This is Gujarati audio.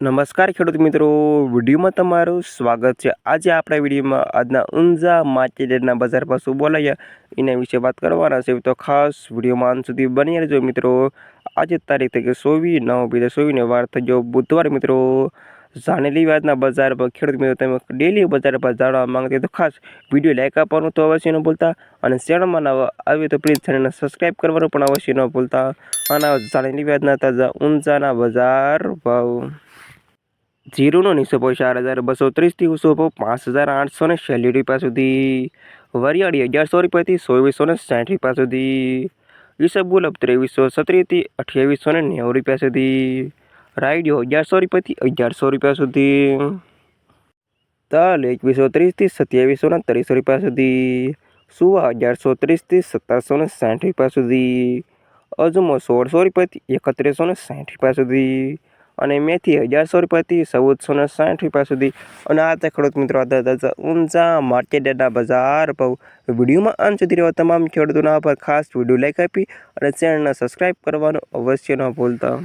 નમસ્કાર ખેડૂત મિત્રો, વિડીયોમાં તમારું સ્વાગત છે. આજે આપણા વિડીયોમાં આજના ઊંઝા માર્કેટના બજાર પર શું બોલાયા એના વિશે વાત કરવાના છે. તો ખાસ વિડીયોમાં અંત સુધી બની રહેજો મિત્રો. આજે તારીખ થઈ ગઈ સોવી નવ બે ચોવીસને વાર થઈ ગયો બુધવાર મિત્રો. જાણેલી વાતના બજાર પર ખેડૂત મિત્રો, તમે ડેલી બજાર પર જાણવા માંગતા તો ખાસ વીડિયો લાઇક આપવાનું તો અવશ્ય ન ભૂલતા અને ચેનલમાં નવા આવે તો પ્લીઝ ચેનલને સબસ્ક્રાઈબ કરવાનું પણ અવશ્ય ન ભૂલતા. અને જાણેલી વાતના તાજા ઊંઝાના બજાર ભાવ. જીરુનો ભાવ ચાર હજાર બસો ત્રીસથી ભાવ પાંચ હજાર આઠસો ને છેલ્લી રૂપિયા સુધી. વરિયાળી અગિયારસો રૂપિયાથી ચોવીસો ને સાઠ રૂપિયા સુધી. ઈસબગુલ ત્રેવીસો સત્રીસથી અઠ્યાવીસો ને નેવું રૂપિયા સુધી. રાયડિયો અગિયારસો રૂપિયાથી અગિયારસો રૂપિયા સુધી. તલ એકવીસો ત્રીસથી સત્યાવીસો ને ત્રીસો રૂપિયા સુધી. સુવા અગિયારસો ત્રીસથી સત્તરસો ને સાઠ રૂપિયા સુધી. અજમો સોળસો રૂપિયાથી એકત્રીસો ને સાઠ રૂપિયા સુધી. અને મેથી અગિયારસો રૂપિયાથી ચૌદસો ને સાઠ રૂપિયા સુધી. અને આ તે ખેડૂત મિત્રો હતા હતા ઊંચા માર્કેટના બજાર ભાવ વિડીયોમાં આમ સુધી રહેવા તમામ ખેડૂતોના પર ખાસ વીડિયો લાઈક આપી અને ચેનલને સબસ્ક્રાઈબ કરવાનું અવશ્ય ન ભૂલતા.